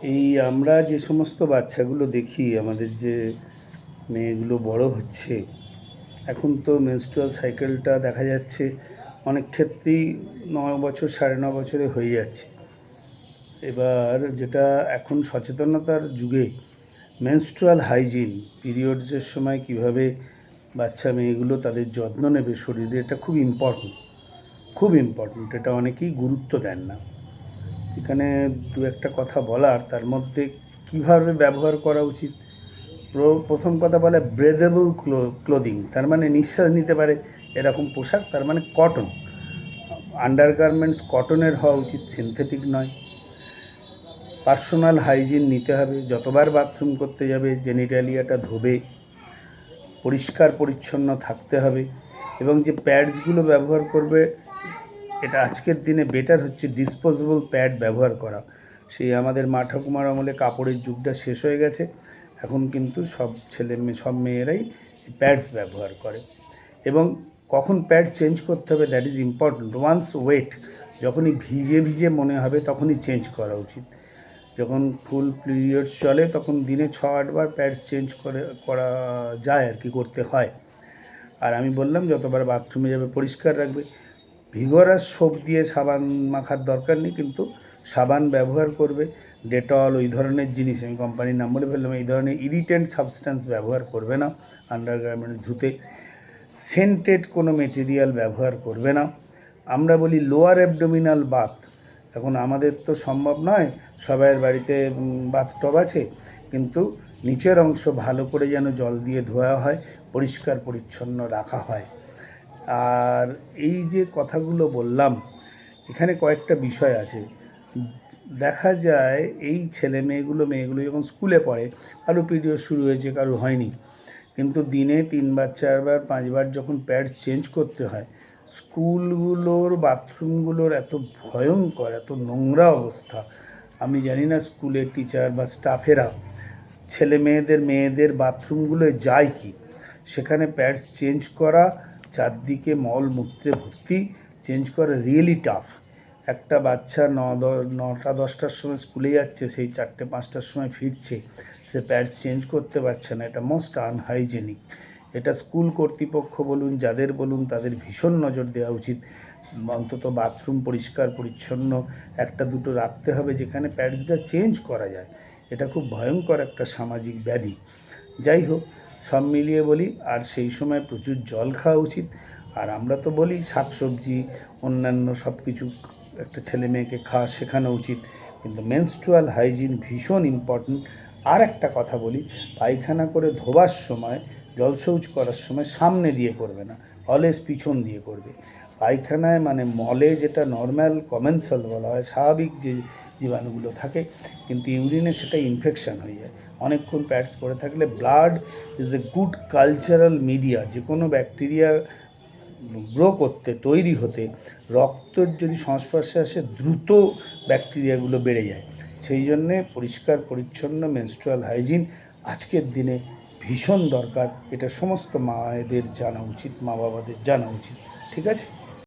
এই আমরা যে সমস্ত বাচ্চাগুলো দেখি, আমাদের যে মেয়েগুলো বড় হচ্ছে, এখন তো মেনস্ট্রুয়াল সাইকেলটা দেখা যাচ্ছে অনেক ক্ষেত্রেই নয় বছর, সাড়ে ন বছরে হয়ে যাচ্ছে। এবার যেটা এখন সচেতনতার যুগে মেনস্ট্রুয়াল হাইজিন পিরিয়ডসের সময় কীভাবে বাচ্চা মেয়েগুলো তাদের যত্ন নেবে শরীরে, এটা খুব ইম্পর্ট্যান্ট খুব ইম্পর্ট্যান্ট এটা অনেকেই গুরুত্ব দেন না। এখানে দু একটা কথা বলার, তার মধ্যে কীভাবে ব্যবহার করা উচিত? প্র- প্রথম কথা বলে ব্রেদেবল ক্লোদিং তার মানে নিঃশ্বাস নিতে পারে এরকম পোশাক, তার মানে কটন আন্ডারগার্মেন্টস কটনের হওয়া উচিত সিনথেটিক নয়। পার্সোনাল হাইজিন নিতে হবে, যতবার বাথরুম করতে যাবে জেনিটালিয়াটা ধোবে পরিষ্কার পরিচ্ছন্ন থাকতে হবে এবং যে প্যাডসগুলো ব্যবহার করবে এটা আজকের দিনে বেটার হচ্ছে ডিসপোজেবল প্যাড ব্যবহার করা। সেই আমাদের মা ঠাকুমার আমলে কাপড়ের যুগটা শেষ হয়ে গেছে। এখন কিন্তু সব ছেলে মেয়ে, সব মেয়েরাই প্যাডস ব্যবহার করে। এবং কখন প্যাড চেঞ্জ করতে হবে that is important once wet যখনই ভিজে ভিজে মনে হবে, তখনই চেঞ্জ করা উচিত। যখন ফুল পিরিয়ডস চলে, তখন দিনে ছ আটবার প্যাডস চেঞ্জ করে, করা যায় আর কি, করতে হয়। আর আমি বললাম, যতবার বাথরুমে যাবে, পরিষ্কার রাখবে। ভিগরাস সোপ দিয়ে সাবান মাখার দরকার নেই, কিন্তু সাবান ব্যবহার করবে, ডেটল, ওই ধরনের জিনিস, আমি কোম্পানির নাম বলে ফেললাম, এই ধরনের ইরিটেন্ট সাবস্ট্যান্স ব্যবহার করবে না আন্ডারগার্মেন্ট ধুতে সেন্টেড কোনো মেটেরিয়াল ব্যবহার করবে না। আমরা বলি লোয়ার অ্যাবডোমিনাল বাথ এখন আমাদের তো সম্ভব নয়, সবাইয়ের বাড়িতে বাথটব আছে, কিন্তু নিচের অংশ ভালো করে যেন জল দিয়ে ধোয়া হয়, পরিষ্কার পরিচ্ছন্ন রাখা হয়। আর এই যে কথাগুলো বললাম, এখানে কয়েকটা বিষয় আছে। দেখা যায় এই ছেলে মেয়েগুলো মেয়েগুলো যখন স্কুলে পড়ে, কারও পিরিয়ড শুরু হয়েছে, কারও হয়নি। কিন্তু দিনে তিনবার, চারবার, পাঁচবার যখন প্যাডস চেঞ্জ করতে হয়, স্কুলগুলোর, বাথরুমগুলোর এত ভয়ঙ্কর, এত নোংরা অবস্থা। আমি জানি না স্কুলের টিচার বা স্টাফেরা ছেলে মেয়েদের মেয়েদের বাথরুমগুলোয় যায় কি? সেখানে প্যাডস চেঞ্জ করা চারদিকে মল, মূত্রে ভর্তি চেঞ্জ করা রিয়েলি টাফ একটা বাচ্চা ন নটা, দশটার সময় স্কুলে যাচ্ছে, সেই চারটে, পাঁচটার সময় ফিরছে, সে প্যাডস চেঞ্জ করতে পারছে না, এটা মোস্ট আনহাইজেনিক এটা স্কুল কর্তৃপক্ষ বলুন, যাদের বলুন, তাদের ভীষণ নজর দেওয়া উচিত। অন্তত বাথরুম পরিষ্কার, পরিচ্ছন্ন, একটা, দুটো রাখতে হবে যেখানে প্যাডসটা চেঞ্জ করা যায়। এটা খুব ভয়ঙ্কর একটা সামাজিক ব্যাধি। যাই হোক সব মিলিয়ে বলি, আর সেই সময় প্রচুর জল খাওয়া উচিত। আর আমরা তো বলি, শাকসবজি, অন্যান্য সব কিছু একটা ছেলে মেয়েকে খাওয়া শেখানো উচিত। কিন্তু মেনস্ট্রুয়াল হাইজিন ভীষণ ইম্পর্ট্যান্ট আর একটা কথা বলি, পায়খানা করে ধোবার সময় জল শৌচ করার সময় সামনে দিয়ে করবে না অলওয়েজ পিছন দিয়ে করবে। পায়খানায় মানে মলে যেটা নর্মাল কমেন্সাল বলা হয়, স্বাভাবিক যে জীবাণুগুলো থাকে, কিন্তু ইউরিনে সেটা ইনফেকশান হয়ে যায়। অনেকক্ষণ প্যাডস পরে থাকলে blood is a good cultural media যে কোনো ব্যাকটেরিয়া গ্রো করতে, তৈরি হতে, রক্তর যদি সংস্পর্শে আসে, দ্রুত ব্যাকটেরিয়াগুলো বেড়ে যায়। সেই জন্যে পরিষ্কার, পরিচ্ছন্ন মেনস্ট্রুয়াল হাইজিন আজকের দিনে ভীষণ দরকার। এটা সমস্ত মায়েদের জানা উচিত মা বাবাদের জানা উচিত ঠিক আছে?